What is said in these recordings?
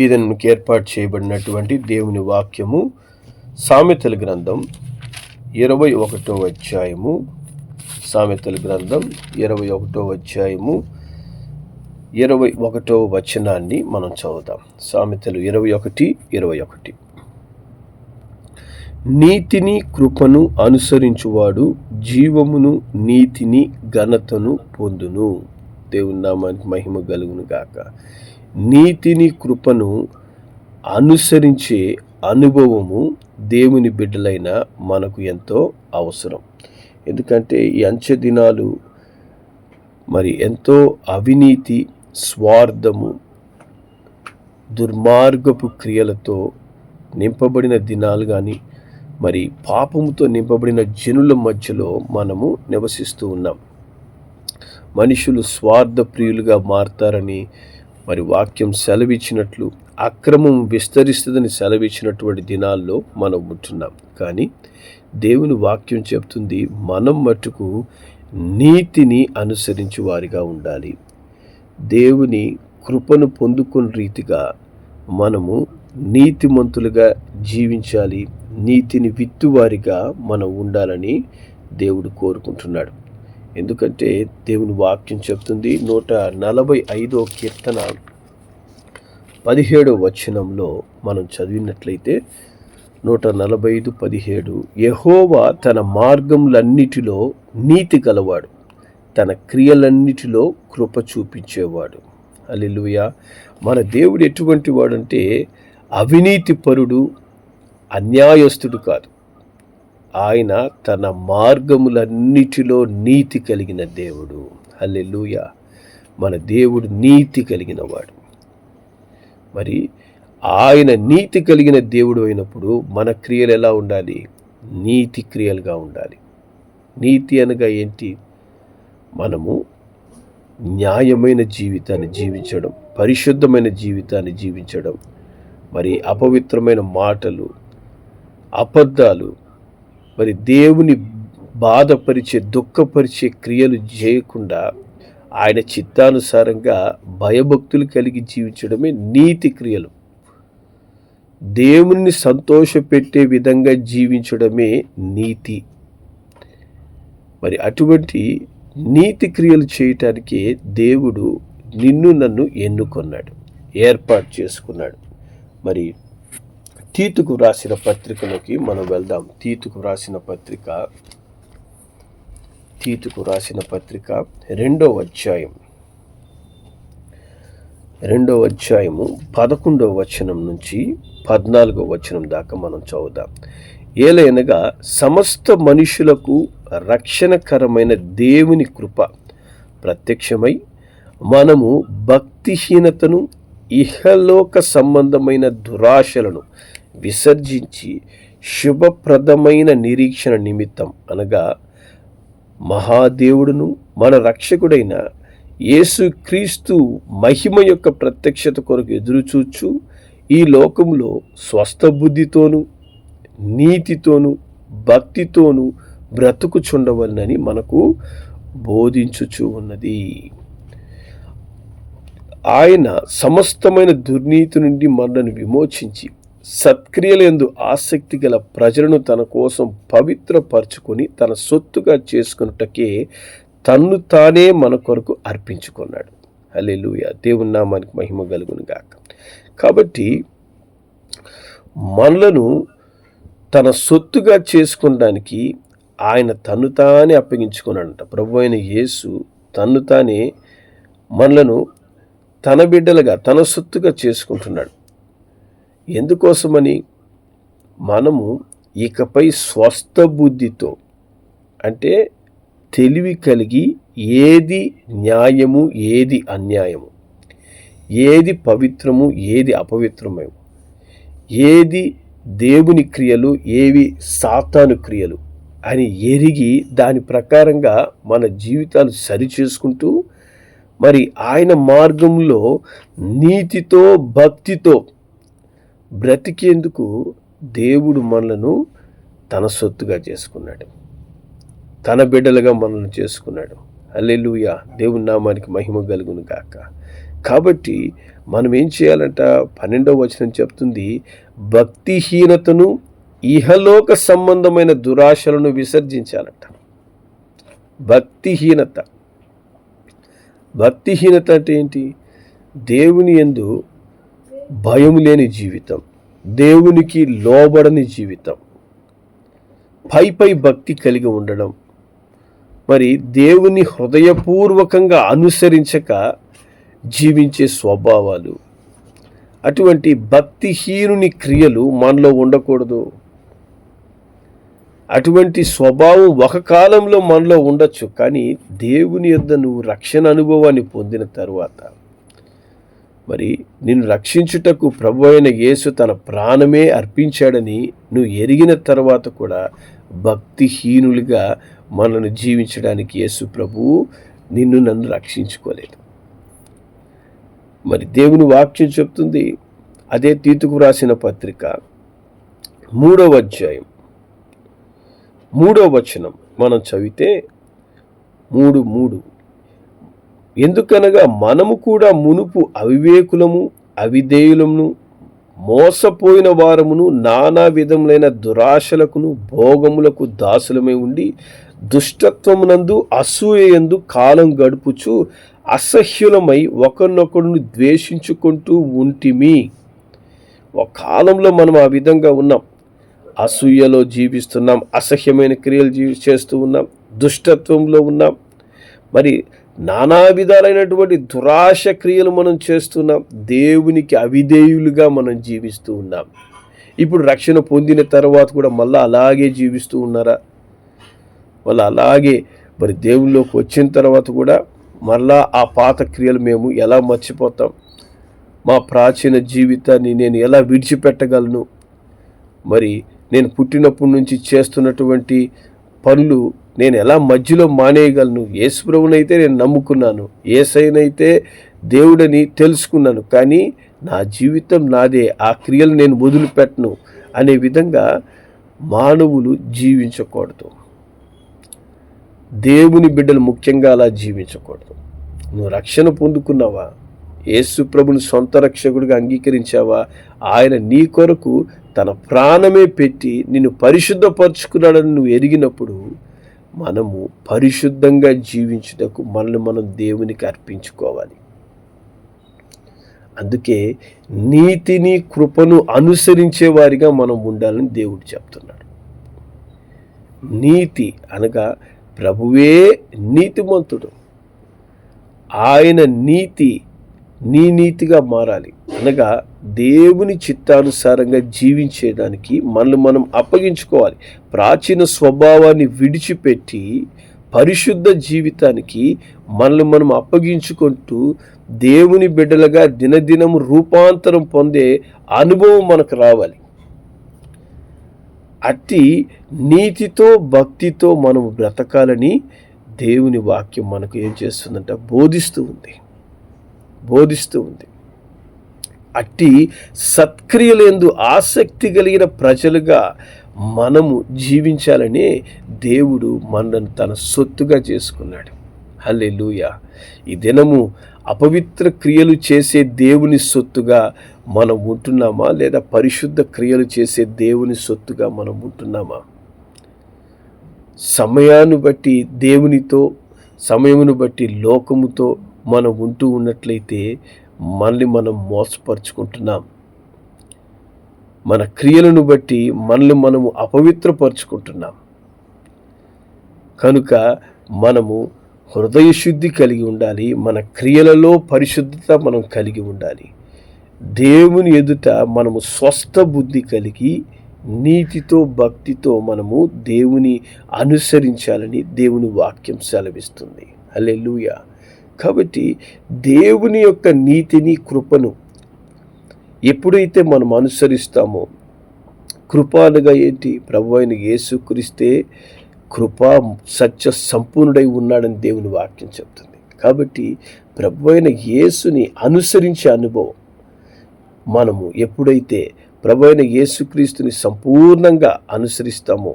ఇదనికి ఏర్పాటు చేయబడినటువంటి దేవుని వాక్యము సామెతల గ్రంథం ఇరవై ఒకటో అధ్యాయము. సామెతల గ్రంథం ఇరవై ఒకటో అధ్యాయము. ఇరవై ఒకటో వచనాన్ని మనం చదువుదాం. సామెతలు ఇరవై ఒకటి ఇరవై ఒకటి. నీతిని కృపను అనుసరించువాడు జీవమును నీతిని ఘనతను పొందును. దేవుని నామానికి మహిమ కలుగును గాక. నీతిని కృపను అనుసరించే అనుభవము దేవుని బిడ్డలైన మనకు ఎంతో అవసరం. ఎందుకంటే ఈ అంచె దినాలు మరి ఎంతో అవినీతి స్వార్థము దుర్మార్గపు క్రియలతో నింపబడిన దినాలు కానీ మరి పాపముతో నింపబడిన జనుల మధ్యలో మనము నివసిస్తూ ఉన్నాం. మనుషులు స్వార్థ ప్రియులుగా మారతారని మరి వాక్యం సెలవిచ్చినట్లు అక్రమం విస్తరిస్తుందని సెలవిచ్చినటువంటి దినాల్లో మనం ఉంటున్నాం. కానీ దేవుని వాక్యం చెప్తుంది మనం మట్టుకు నీతిని అనుసరించి వారిగా ఉండాలి. దేవుని కృపను పొందుకున్న రీతిగా మనము నీతిమంతులుగా జీవించాలి నీతిని విత్తువారిగా మనం ఉండాలని దేవుడు కోరుకుంటున్నాడు. ఎందుకంటే దేవుని వాక్యం చెప్తుంది నూట నలభై ఐదో కీర్తన పదిహేడో వచనంలో మనం చదివినట్లయితే నూట నలభై ఐదు పదిహేడు యహోవా తన మార్గములన్నిటిలో నీతి గలవాడు తన క్రియలన్నిటిలో కృప చూపించేవాడు. అల్లెలుయ మన దేవుడు ఎటువంటి వాడంటే అవినీతి పరుడు అన్యాయస్తుడు కాదు. ఆయన తన మార్గములన్నిటిలో నీతి కలిగిన దేవుడు. హల్లెలూయ. మన దేవుడు నీతి కలిగిన వాడు. మరి ఆయన నీతి కలిగిన దేవుడు అయినప్పుడు మన క్రియలు ఎలా ఉండాలి? నీతి క్రియలుగా ఉండాలి. నీతి అనగా ఏంటి? మనము న్యాయమైన జీవితాన్ని జీవించడం పరిశుద్ధమైన జీవితాన్ని జీవించడం మరి అపవిత్రమైన మాటలు అబద్ధాలు మరి దేవుని బాధపరిచే దుఃఖపరిచే క్రియలు చేయకుండా ఆయన చిత్తానుసారంగా భయభక్తులు కలిగి జీవించడమే నీతి క్రియలు. దేవుణ్ణి సంతోషపెట్టే విధంగా జీవించడమే నీతి. మరి అటువంటి నీతి క్రియలు చేయటానికే దేవుడు నిన్ను నన్ను ఎన్నుకొన్నాడు ఏర్పాటు చేసుకున్నాడు. మరి తీతుకు రాసిన పత్రికలోకి మనం వెళ్దాం. తీతుకు రాసిన పత్రిక తీతుకు రాసిన పత్రిక రెండో అధ్యాయం. రెండో అధ్యాయము పదకొండో వచనం నుంచి పద్నాలుగో వచనం దాకా మనం చదువుదాం. ఏలైనగా సమస్త మనుషులకు రక్షణకరమైన దేవుని కృప ప్రత్యక్షమై మనము భక్తిహీనతను ఇహలోక సంబంధమైన దురాశలను విసర్జించి శుభప్రదమైన నిరీక్షణ నిమిత్తం అనగా మహాదేవుడును మన రక్షకుడైన యేసుక్రీస్తు మహిమ యొక్క ప్రత్యక్షత కొరకు ఎదురుచూచు ఈ లోకంలో స్వస్థ బుద్ధితోనూ నీతితోనూ భక్తితోనూ బ్రతుకుచుండవలనని మనకు బోధించుచు ఉన్నది. ఆయన సమస్తమైన దుర్నీతి నుండి మనల్ని విమోచించి సత్క్రియలందు ఆసక్తి గల ప్రజలను తన కోసం పవిత్రపరచుకొని తన సొత్తుగా చేసుకున్నటకే తన్ను తానే మన కొరకు అర్పించుకున్నాడు. హల్లెలూయ. దేవుని నామానికి మహిమ కలుగును గాక. కాబట్టి మనలను తన సొత్తుగా చేసుకోవడానికి ఆయన తన్ను తానే అప్పగించుకున్నాడంట. ప్రభు అయిన యేసు తన్ను తానే మనలను తన బిడ్డలుగా తన సొత్తుగా చేసుకుంటున్నాడు. ఎందుకోసమని మనము ఇకపై స్వస్థ బుద్ధితో అంటే తెలివి కలిగి ఏది న్యాయము ఏది అన్యాయము ఏది పవిత్రము ఏది అపవిత్రమము ఏది దేవుని క్రియలు ఏవి సాతాను క్రియలు అని ఎరిగి దాని ప్రకారంగా మన జీవితాలు సరిచేసుకుంటూ మరి ఆయన మార్గంలో నీతితో భక్తితో బ్రతికేందుకు దేవుడు మనలను తన సొత్తుగా చేసుకున్నాడు. తన బిడ్డలుగా మనల్ని చేసుకున్నాడు. అల్లెలుయ దేవుని నామానికి మహిమ కలుగును గాక. కాబట్టి మనం ఏం చేయాలంట? పన్నెండవ వచనం చెప్తుంది భక్తిహీనతను ఇహలోక సంబంధమైన దురాశలను విసర్జించాలంట. భక్తిహీనత. భక్తిహీనత అంటే ఏంటి? దేవుని ఎందు భయం లేని జీవితం దేవునికి లోబడని జీవితం. పై పై భక్తి కలిగి ఉండడం. మరి దేవుని హృదయపూర్వకంగా అనుసరించక జీవించే స్వభావాలు. అటువంటి భక్తిహీనుని క్రియలు మనలో ఉండకూడదు. అటువంటి స్వభావం ఒక కాలంలో మనలో ఉండొచ్చు కానీ దేవుని యొద్ద నువ్వు రక్షణ అనుభవాన్ని పొందిన తరువాత మరి నిన్ను రక్షించుటకు ప్రభు అయిన యేసు తన ప్రాణమే అర్పించాడని నువ్వు ఎరిగిన తర్వాత కూడా భక్తిహీనులుగా మనల్ని జీవించడానికి యేసు ప్రభువు నిన్ను నన్ను రక్షించుకోలేదు. మరి దేవుని వాక్యం చెప్తుంది అదే తీతుకు రాసిన పత్రిక మూడవ అధ్యాయం. మూడవ వచనం మనం చదివితే మూడు మూడు. ఎందుకనగా మనము కూడా మునుపు అవివేకులము అవిధేయులమును మోసపోయిన వారమును నానా విధములైన దురాశలకును భోగములకు దాసులమై ఉండి దుష్టత్వమునందు అసూయందు కాలం గడుపుచు అసహ్యులమై ఒకరినొకరును ద్వేషించుకుంటూ ఉంటిమి. ఒక కాలంలో మనం ఆ విధంగా ఉన్నాం. అసూయలో జీవిస్తున్నాం అసహ్యమైన క్రియలు జీవి చేస్తూ ఉన్నాం దుష్టత్వంలో ఉన్నాం. మరి నానా విధాలైనటువంటి దురాశ క్రియలు మనం చేస్తున్నాం దేవునికి అవిధేయులుగా మనం జీవిస్తూ ఉన్నాం. ఇప్పుడు రక్షణ పొందిన తర్వాత కూడా మళ్ళీ అలాగే జీవిస్తూ ఉన్నారా? మళ్ళీ అలాగే మరి దేవుల్లోకి వచ్చిన తర్వాత కూడా మళ్ళా ఆ పాత క్రియలు మేము ఎలా మర్చిపోతాం? మా ప్రాచీన జీవితాన్ని నేను ఎలా విడిచిపెట్టగలను? మరి నేను పుట్టినప్పటి నుంచి చేస్తున్నటువంటి పనులు నేను ఎలా మధ్యలో మానేయగలను? యేసుప్రభునైతే నేను నమ్ముకున్నాను. ఏసైనైతే దేవుడని తెలుసుకున్నాను. కానీ నా జీవితం నాదే. ఆ క్రియలు నేను వదిలిపెట్టను అనే విధంగా మానవులు జీవించకూడదు. దేవుని బిడ్డలు ముఖ్యంగా అలా జీవించకూడదు. నువ్వు రక్షణ పొందుకున్నావా? యేసు ప్రభుని సొంత రక్షకుడిగా అంగీకరించావా? ఆయన నీ కొరకు తన ప్రాణమే పెట్టి నిన్ను పరిశుద్ధపరుచుకున్నాడని నువ్వు ఎరిగినప్పుడు మనము పరిశుద్ధంగా జీవించుటకు మనల్ని మనం దేవునికి అర్పించుకోవాలి. అందుకే నీతిని కృపను అనుసరించే వారిగా మనం ఉండాలని దేవుడు చెప్తున్నాడు. నీతి అనగా ప్రభువే నీతిమంతుడు. ఆయన నీతి నీ నీతిగా మారాలి. అనగా దేవుని చిత్తానుసారంగా జీవించేదానికి మనల్ని మనం అప్పగించుకోవాలి. ప్రాచీన స్వభావాన్ని విడిచిపెట్టి పరిశుద్ధ జీవితానికి మనల్ని మనం అప్పగించుకుంటూ దేవుని బిడ్డలుగా దినదినం రూపాంతరం పొందే అనుభవం మనకు రావాలి. అట్టి నీతితో భక్తితో మనం బ్రతకాలని దేవుని వాక్యం మనకు ఏం చేస్తుందంటే బోధిస్తూ ఉంది. బోధిస్తూ ఉంది. అట్టి సత్క్రియలందు ఆసక్తి కలిగిన ప్రజలుగా మనము జీవించాలని దేవుడు మనను తన సొత్తుగా చేసుకున్నాడు. హల్లే ఈ దినము అపవిత్ర క్రియలు చేసే దేవుని సొత్తుగా మనం ఉంటున్నామా? లేదా పరిశుద్ధ క్రియలు చేసే దేవుని సొత్తుగా మనం ఉంటున్నామా? సమయాన్ని బట్టి దేవునితో సమయమును బట్టి లోకముతో మనం ఉంటూ ఉన్నట్లయితే మనల్ని మనం మోసపరుచుకుంటున్నాం. మన క్రియలను బట్టి మనల్ని మనము అపవిత్రపరుచుకుంటున్నాం. కనుక మనము హృదయ శుద్ధి కలిగి ఉండాలి. మన క్రియలలో పరిశుద్ధత మనం కలిగి ఉండాలి. దేవుని ఎదుట మనము స్వస్థ బుద్ధి కలిగి నీతితో భక్తితో మనము దేవుని అనుసరించాలని దేవుని వాక్యం సెలవిస్తుంది. అల్లెలుయ కాబట్టి దేవుని యొక్క నీతిని కృపను ఎప్పుడైతే మనం అనుసరిస్తామో కృప అనగా ఏంటి? ప్రభు అయిన యేసుక్రీస్తే కృప సత్య సంపూర్ణుడై ఉన్నాడని దేవుని వాక్యం చెప్తుంది. కాబట్టి ప్రభు అయిన యేసుని అనుసరించే అనుభవం మనము ఎప్పుడైతే ప్రభు అయిన యేసుక్రీస్తుని సంపూర్ణంగా అనుసరిస్తామో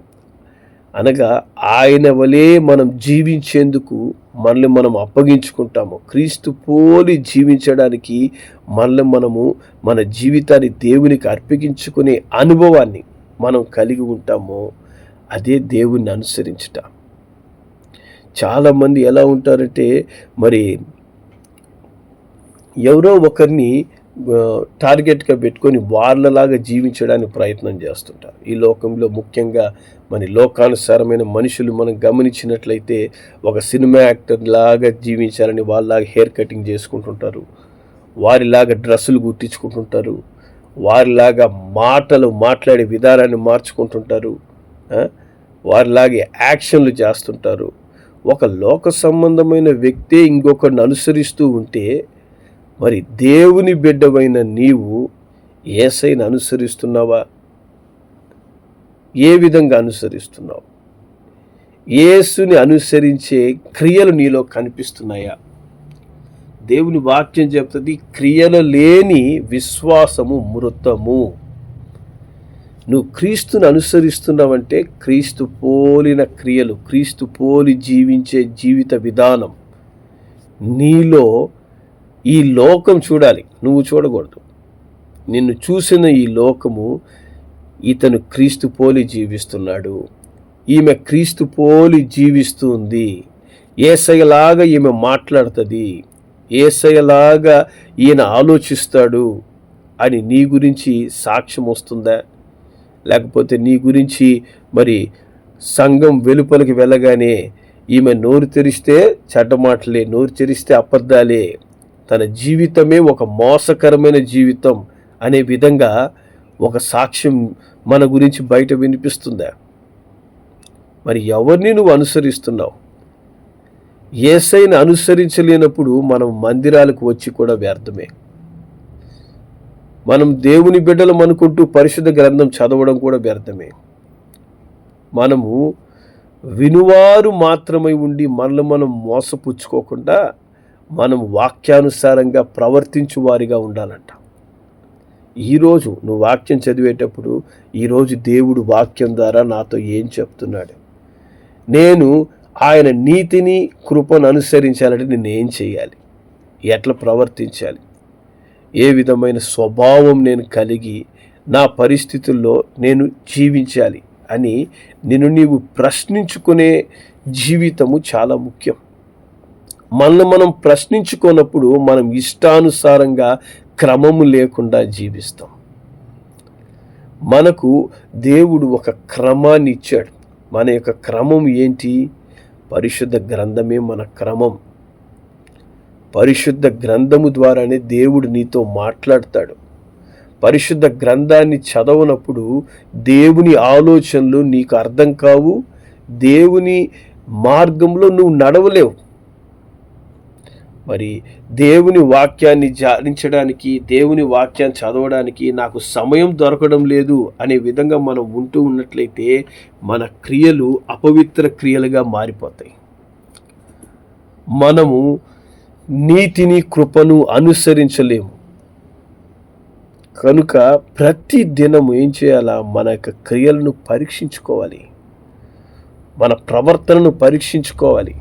అనగా ఆయన వలె మనం జీవించేందుకు మనల్ని మనం అప్పగించుకుంటాము. క్రీస్తు పోలి జీవించడానికి మనల్ని మనము మన జీవితాన్ని దేవునికి అర్పించుకునే అనుభవాన్ని మనం కలిగి ఉంటామో. అదే దేవుణ్ణి అనుసరించుట. చాలామంది ఎలా ఉంటారంటే మరి ఎవరో ఒకరిని టార్గెట్గా పెట్టుకొని వాళ్ళలాగా జీవించడానికి ప్రయత్నం చేస్తుంటారు. ఈ లోకంలో ముఖ్యంగా మన లోకానుసారమైన మనుషులు మనం గమనించినట్లయితే ఒక సినిమా యాక్టర్ లాగా జీవించాలని వాళ్ళలాగా హెయిర్ కటింగ్ చేసుకుంటుంటారు. వారిలాగా డ్రెస్సులు గుర్తించుకుంటుంటారు వారిలాగా మాటలు మాట్లాడే విధానాన్ని మార్చుకుంటుంటారు. వారిలాగే యాక్షన్లు చేస్తుంటారు. ఒక లోక సంబంధమైన వ్యక్తే ఇంకొకరిని అనుసరిస్తూ ఉంటే మరి దేవుని బిడ్డవైన నీవు ఏసైని అనుసరిస్తున్నావా? ఏ విధంగా అనుసరిస్తున్నావు? యేసుని అనుసరించే క్రియలు నీలో కనిపిస్తున్నాయా? దేవుని వాక్యం చెప్తుంది క్రియలు లేని విశ్వాసము మృతము. నువ్వు క్రీస్తుని అనుసరిస్తున్నావంటే క్రీస్తు పోలిన క్రియలు క్రీస్తు పోలి జీవించే జీవిత విధానం నీలో ఈ లోకం చూడాలి. నువ్వు చూడకూడదు. నిన్ను చూసిన ఈ లోకము ఇతను క్రీస్తు పోలి జీవిస్తున్నాడు. ఈమె క్రీస్తు పోలి జీవిస్తుంది. ఏసయలాగా ఈమె మాట్లాడుతుంది. ఏసయలాగా ఈయన ఆలోచిస్తాడు అని నీ గురించి సాక్ష్యం వస్తుందా? లేకపోతే నీ గురించి మరి సంఘం వెలుపలికి వెళ్ళగానే ఈమె నోరు తెరిస్తే చెడ్డ మాటలే నోరు తెరిస్తే అబద్ధాలే తన జీవితమే ఒక మోసకరమైన జీవితం అనే విధంగా ఒక సాక్ష్యం మన గురించి బయట వినిపిస్తుందా? మరి ఎవరిని నువ్వు అనుసరిస్తున్నావు? ఏసైని అనుసరించలేనప్పుడు మనం మందిరాలకు వచ్చి కూడా వ్యర్థమే. మనం దేవుని బిడ్డలం అనుకుంటూ పరిశుద్ధ గ్రంథం చదవడం కూడా వ్యర్థమే. మనము వినువారు మాత్రమై ఉండి మనల్ని మనం మోసపుచ్చుకోకుండా మనం వాక్యానుసారంగా ప్రవర్తించు వారిగా ఉండాలంట. ఈరోజు నువ్వు వాక్యం చదివేటప్పుడు ఈరోజు దేవుడు వాక్యం ద్వారా నాతో ఏం చెప్తున్నాడు? నేను ఆయన నీతిని కృపను అనుసరించాలంటే నేను ఏం చేయాలి? ఎట్లా ప్రవర్తించాలి? ఏ విధమైన స్వభావం నేను కలిగి నా పరిస్థితుల్లో నేను జీవించాలి అని నిన్ను నీవు ప్రశ్నించుకునే జీవితము చాలా ముఖ్యం. మనల్ని మనం ప్రశ్నించుకున్నప్పుడు మనం ఇష్టానుసారంగా క్రమము లేకుండా జీవిస్తాం. మనకు దేవుడు ఒక క్రమాన్ని ఇచ్చాడు. మన యొక్క క్రమం ఏంటి? పరిశుద్ధ గ్రంథమే మన క్రమం. పరిశుద్ధ గ్రంథము ద్వారానే దేవుడు నీతో మాట్లాడతాడు. పరిశుద్ధ గ్రంథాన్ని చదవనప్పుడు దేవుని ఆలోచనలు నీకు అర్థం కావు. దేవుని మార్గంలో నువ్వు నడవలేవు. మరి దేవుని వాక్యాన్ని ధ్యానించడానికి దేవుని వాక్యాన్ని చదవడానికి నాకు సమయం దొరకడం లేదు అనే విధంగా మనం ఉంటూ ఉన్నట్లయితే మన క్రియలు అపవిత్ర క్రియలుగా మారిపోతాయి. మనము నీతిని కృపను అనుసరించలేము. కనుక ప్రతి దినము ఏం చేయాలా? మన యొక్క క్రియలను పరీక్షించుకోవాలి. మన ప్రవర్తనను పరీక్షించుకోవాలి.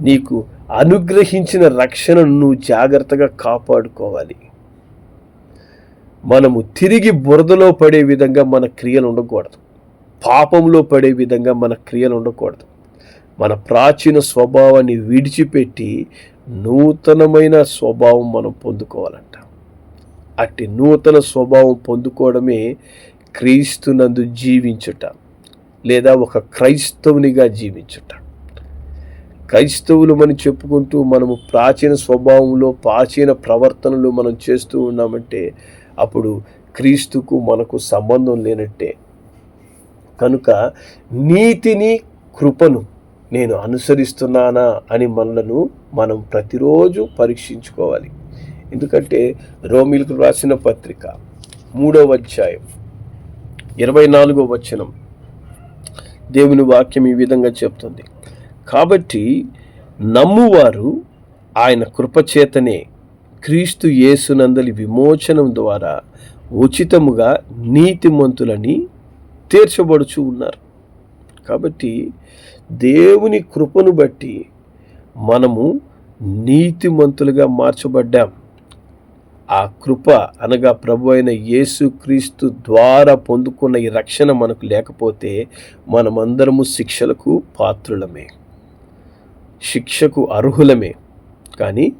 నీకు అనుగ్రహించిన రక్షణను నువ్వు జాగ్రత్తగా కాపాడుకోవాలి. మనము తిరిగి బురదలో పడే విధంగా మన క్రియలు ఉండకూడదు. పాపంలో పడే విధంగా మన క్రియలు ఉండకూడదు. మన ప్రాచీన స్వభావాన్ని విడిచిపెట్టి నూతనమైన స్వభావం మనం పొందుకోవాలంట. అట్టి నూతన స్వభావం పొందుకోవడమే క్రీస్తునందు జీవించుట లేదా ఒక క్రైస్తవునిగా జీవించుట. క్రైస్తవులు మని చెప్పుకుంటూ మనము ప్రాచీన స్వభావంలో ప్రాచీన ప్రవర్తనలు మనం చేస్తూ ఉన్నామంటే అప్పుడు క్రీస్తుకు మనకు సంబంధం లేనట్టే. కనుక నీతిని కృపను నేను అనుసరిస్తున్నానా అని మనలను మనం ప్రతిరోజు పరీక్షించుకోవాలి. ఎందుకంటే రోమిలకు రాసిన పత్రిక మూడవ అధ్యాయం ఇరవై నాలుగో వచనం దేవుని వాక్యం ఈ విధంగా చెప్తుంది. కాబట్టి నమ్మువారు ఆయన కృపచేతనే క్రీస్తు యేసునందలి విమోచనం ద్వారా ఉచితముగా నీతిమంతులని తీర్చబడుచు ఉన్నారు. కాబట్టి దేవుని కృపను బట్టి మనము నీతిమంతులుగా మార్చబడ్డాం. ఆ కృప అనగా ప్రభు అయిన యేసుక్రీస్తు ద్వారా పొందుకున్న ఈ రక్షణ మనకు లేకపోతే మనమందరము శిక్షలకు పాత్రులమే. శిక్షకు అర్హులమే. కానీ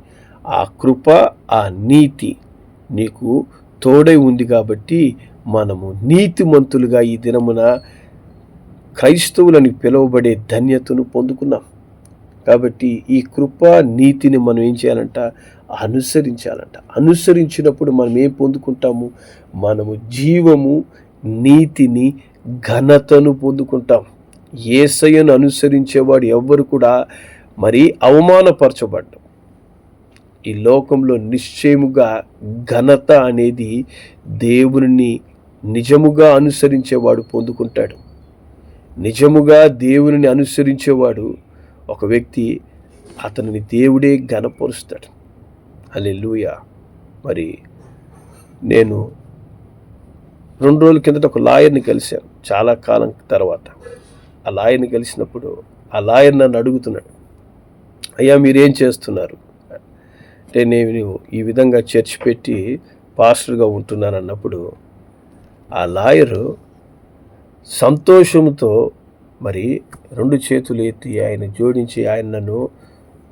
ఆ కృప ఆ నీతి నీకు తోడై ఉంది కాబట్టి మనము నీతిమంతులుగా ఈ దినమున క్రైస్తవులని పిలువబడే ధన్యతను పొందుకున్నాం. కాబట్టి ఈ కృప నీతిని మనం ఏం చేయాలంట? అనుసరించాలంట. అనుసరించినప్పుడు మనం ఏం పొందుకుంటాము? మనము జీవము నీతిని ఘనతను పొందుకుంటాం. ఏసయ్యను అనుసరించేవాడు ఎవ్వరు కూడా మరీ అవమానపరచబడ్డం. ఈ లోకంలో నిశ్చయముగా ఘనత అనేది దేవుని నిజముగా అనుసరించేవాడు పొందుకుంటాడు. నిజముగా దేవుని అనుసరించేవాడు ఒక వ్యక్తి అతనిని దేవుడే ఘనపరుస్తాడు. లూయ మరి నేను రెండు రోజుల కిందట ఒక లాయర్ని కలిశాను చాలా కాలం తర్వాత. ఆ లాయర్ని కలిసినప్పుడు ఆ లాయర్ నన్ను అడుగుతున్నాడు అయ్యా మీరేం చేస్తున్నారు? అంటే నేను ఈ విధంగా చర్చ్ పెట్టి పాస్టర్గా ఉంటున్నాను అన్నప్పుడు ఆ లాయరు సంతోషంతో మరి రెండు చేతులు ఎత్తి ఆయన జోడించి ఆయన నన్ను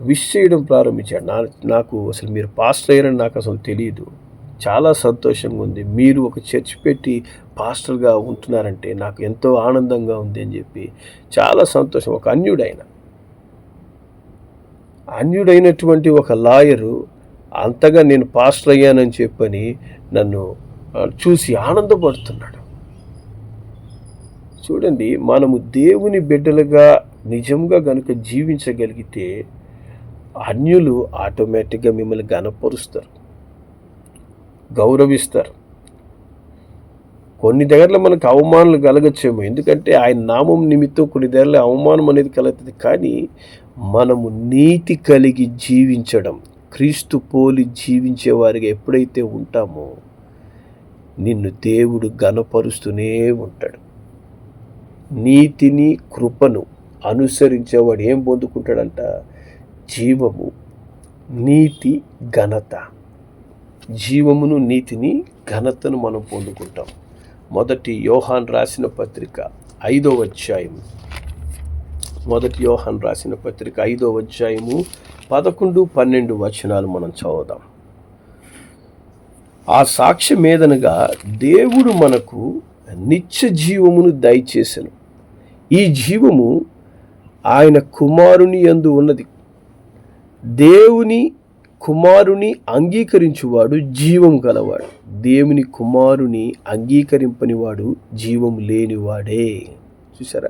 విష్ చేయడం ప్రారంభించాడు. నా నాకు అసలు మీరు పాస్టర్ అయ్యారని నాకు అసలు తెలియదు చాలా సంతోషంగా ఉంది. మీరు ఒక చర్చ్ పెట్టి పాస్టర్గా ఉంటున్నారంటే నాకు ఎంతో ఆనందంగా ఉంది అని చెప్పి చాలా సంతోషం. ఒక అన్యుడైన అన్యుడైనటువంటి ఒక లాయరు అంతగా నేను పాస్టర్ అయ్యానని చెప్పని నన్ను చూసి ఆనందపడుతున్నాడు. చూడండి మనము దేవుని బిడ్డలుగా నిజంగా గనుక జీవించగలిగితే అన్యులు ఆటోమేటిక్గా మిమ్మల్ని గనపరుస్తారు గౌరవిస్తారు. కొన్ని దగ్గరలో మనకు అవమానాలు కలగచ్చేమో ఎందుకంటే ఆయన నామం నిమిత్తం కొన్ని దగ్గరలో అవమానం అనేది కలుగుతుంది. కానీ మనము నీతి కలిగి జీవించడం క్రీస్తు పోలి జీవించే వారిగా ఎప్పుడైతే ఉంటామో నిన్ను దేవుడు గనపరుస్తూనే ఉంటాడు. నీతిని కృపను అనుసరించేవాడు ఏం పొందుకుంటాడంట? జీవము నీతి ఘనత. జీవమును నీతిని ఘనతను మనం పొందుకుంటాం. మొదటి యోహాన్ రాసిన పత్రిక ఐదో అధ్యాయం. మొదటి యోహన్ రాసిన పత్రిక ఐదో అధ్యాయము పదకొండు పన్నెండు వచనాలు మనం చదువుదాం. ఆ సాక్ష్యం మీదనగా దేవుడు మనకు నిత్య జీవమును దయచేసను. ఈ జీవము ఆయన కుమారుని యందు ఉన్నది. దేవుని కుమారుని అంగీకరించువాడు జీవం గలవాడు. దేవుని కుమారుని అంగీకరింపనివాడు జీవం లేనివాడే. చూసారా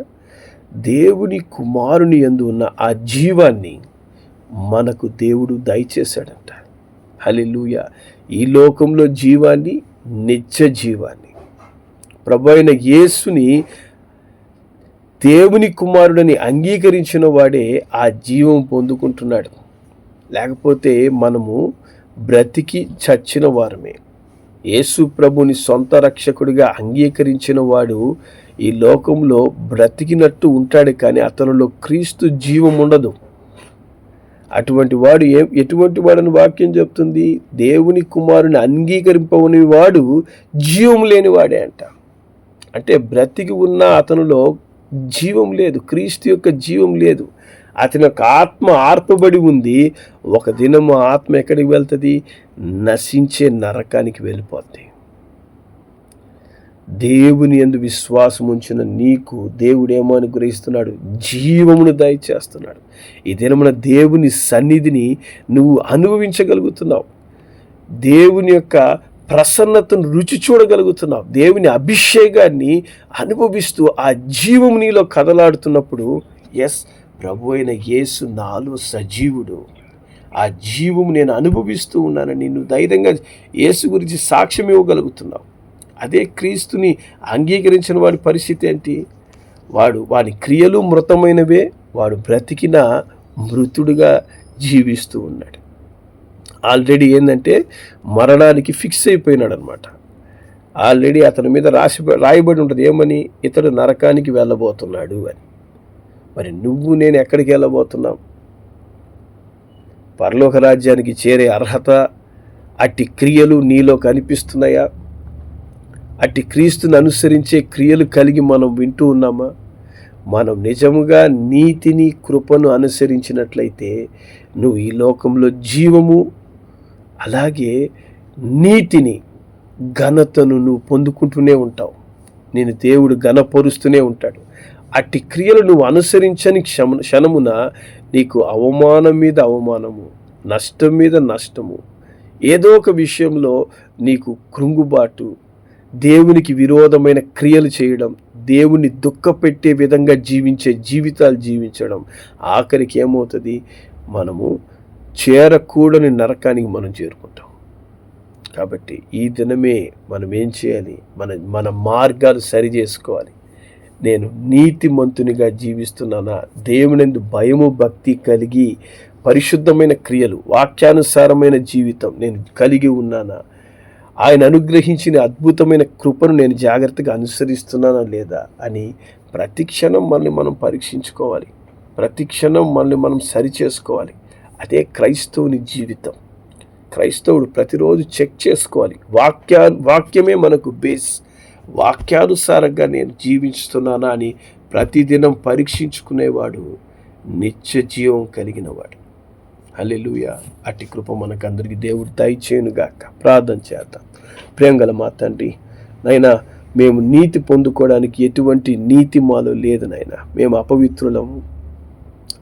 దేవుని కుమారుని ఎందు ఉన్న ఆ జీవాన్ని మనకు దేవుడు దయచేశాడంట. హలిలుయ ఈ లోకంలో జీవాన్ని నిత్య జీవాన్ని. ప్రభు అయిన యేసుని దేవుని కుమారుడిని అంగీకరించిన వాడే ఆ జీవం పొందుకుంటున్నాడు. లేకపోతే మనము బ్రతికి చచ్చిన వారమే. యేసు ప్రభుని సొంత రక్షకుడిగా అంగీకరించిన వాడు ఈ లోకంలో బ్రతికినట్టు ఉంటాడు కానీ అతనిలో క్రీస్తు జీవం ఉండదు. అటువంటి వాడు ఏ ఎటువంటి వాడని వాక్యం చెప్తుంది? దేవుని కుమారుని అంగీకరింపని వాడు జీవం లేని వాడే అంట. అంటే బ్రతికి ఉన్న అతనిలో జీవం లేదు క్రీస్తు యొక్క జీవం లేదు. అతని యొక్క ఆత్మ ఆర్పబడి ఉంది. ఒక దినము ఆత్మ ఎక్కడికి వెళ్తుంది? నశించే నరకానికి వెళ్ళిపోద్ది. దేవుని ఎందు విశ్వాసం ఉంచిన నీకు దేవుడేమో అని గ్రహిస్తున్నాడు జీవమును దయచేస్తున్నాడు. ఈ దినమున దేవుని సన్నిధిని నువ్వు అనుభవించగలుగుతున్నావు. దేవుని యొక్క ప్రసన్నతను రుచి చూడగలుగుతున్నావు. దేవుని అభిషేకాన్ని అనుభవిస్తూ ఆ జీవం నీలో కదలాడుతున్నప్పుడు ఎస్ ప్రభు అయిన యేసు నాలో సజీవుడు. ఆ జీవము నేను అనుభవిస్తూ ఉన్నానని నువ్వు ధైర్యంగా యేసు గురించి సాక్ష్యం ఇవ్వగలుగుతున్నావు. అదే క్రీస్తుని అంగీకరించిన వాడి పరిస్థితి ఏంటి? వాడు వాడి క్రియలు మృతమైనవే వాడు బ్రతికిన మృతుడుగా జీవిస్తూ ఉన్నాడు. ఆల్రెడీ ఏంటంటే మరణానికి ఫిక్స్ అయిపోయినాడు అనమాట ఆల్రెడీ అతని మీద రాసి రాయబడి ఉంటుంది ఏమని? ఇతడు నరకానికి వెళ్ళబోతున్నాడు అని. మరి నువ్వు నేను ఎక్కడికి వెళ్ళబోతున్నాం? పరలోక రాజ్యానికి చేరే అర్హత అట్టి క్రియలు నీలో కనిపిస్తున్నాయా? అట్టి క్రీస్తుని అనుసరించే క్రియలు కలిగి మనం వింటూ ఉన్నామా? మనం నిజముగా నీతిని కృపను అనుసరించినట్లయితే నువ్వు ఈ లోకంలో జీవము అలాగే నీతిని ఘనతను నువ్వు పొందుకుంటూనే ఉంటావు. నేను దేవుడు ఘనపరుస్తూనే ఉంటాడు. అట్టి క్రియలు నువ్వు అనుసరించని క్షమ క్షణమున నీకు అవమానం మీద అవమానము నష్టం మీద నష్టము ఏదో ఒక విషయంలో నీకు కృంగుబాటు దేవునికి విరోధమైన క్రియలు చేయడం దేవుని దుఃఖపెట్టే విధంగా జీవించే జీవితాలు జీవించడం. ఆఖరికి ఏమవుతుంది? మనము చేరకూడని నరకానికి మనం చేరుకుంటాం. కాబట్టి ఈ దినమే మనం ఏం చేయాలి? మన మన మార్గాలు సరి చేసుకోవాలి. నేను నీతిమంతునిగా జీవిస్తున్నానా? దేవునిందు భయము భక్తి కలిగి పరిశుద్ధమైన క్రియలు వాక్యానుసారమైన జీవితం నేను కలిగి ఉన్నానా? ఆయన అనుగ్రహించిన అద్భుతమైన కృపను నేను జాగ్రత్తగా అనుసరిస్తున్నానా లేదా అని ప్రతి క్షణం మనల్ని మనం పరీక్షించుకోవాలి. ప్రతి క్షణం మనల్ని మనం సరి చేసుకోవాలి అదే క్రైస్తవుని జీవితం. క్రైస్తవుడు ప్రతిరోజు చెక్ చేసుకోవాలి. వాక్యా వాక్యమే మనకు బేస్. వాక్యానుసారంగా నేను జీవిస్తున్నానా అని ప్రతిదినం పరీక్షించుకునేవాడు నిత్య జీవం కలిగినవాడు. అల్లెలుయ అట్టి కృప మనకందరికీ దేవుడు దయచేయునుగాక. ప్రార్థన చేద్దాం. ప్రేంగల మా తండ్రి నైనా మేము నీతి పొందుకోవడానికి ఎటువంటి నీతి మాలో లేదు నాయన మేము అపవిత్రులము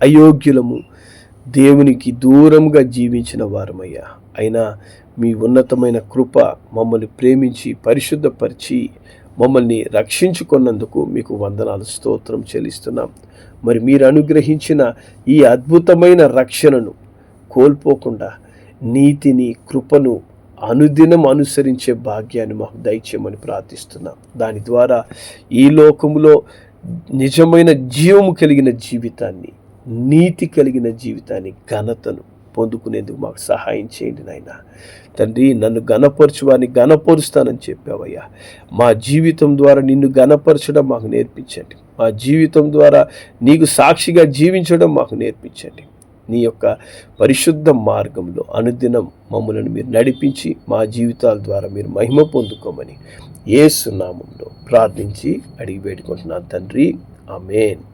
అయోగ్యులము దేవునికి దూరంగా జీవించిన వారమయ్యా. అయినా మీ ఉన్నతమైన కృప మమ్మల్ని ప్రేమించి పరిశుద్ధపరిచి మమ్మల్ని రక్షించుకున్నందుకు మీకు వందనాలు స్తోత్రం చెల్లిస్తున్నాం. మరి మీరు అనుగ్రహించిన ఈ అద్భుతమైన రక్షణను కోల్పోకుండా నీతిని కృపను అనుదినం అనుసరించే భాగ్యాన్ని మాకు దయచేయమని ప్రార్థిస్తున్నాం. దాని ద్వారా ఈ లోకంలో నిజమైన జీవము కలిగిన జీవితాన్ని నీతి కలిగిన జీవితాన్ని ఘనతను పొందుకునేందుకు మాకు సహాయం చేయండి నాయన. తండ్రి నన్ను గనపరచు వారిని గనపరుస్తానని చెప్పావయ్యా. మా జీవితం ద్వారా నిన్ను గనపరచడం మాకు నేర్పించండి. మా జీవితం ద్వారా నీకు సాక్షిగా జీవించడం మాకు నేర్పించండి. నీ యొక్క పరిశుద్ధ మార్గంలో అనుదినం మమ్మల్ని మీరు నడిపించి మా జీవితాల ద్వారా మీరు మహిమ పొందుకోమని ఏసునామంలో ప్రార్థించి అడిగి వేడుకుంటున్నాను తండ్రి. ఆమెన్.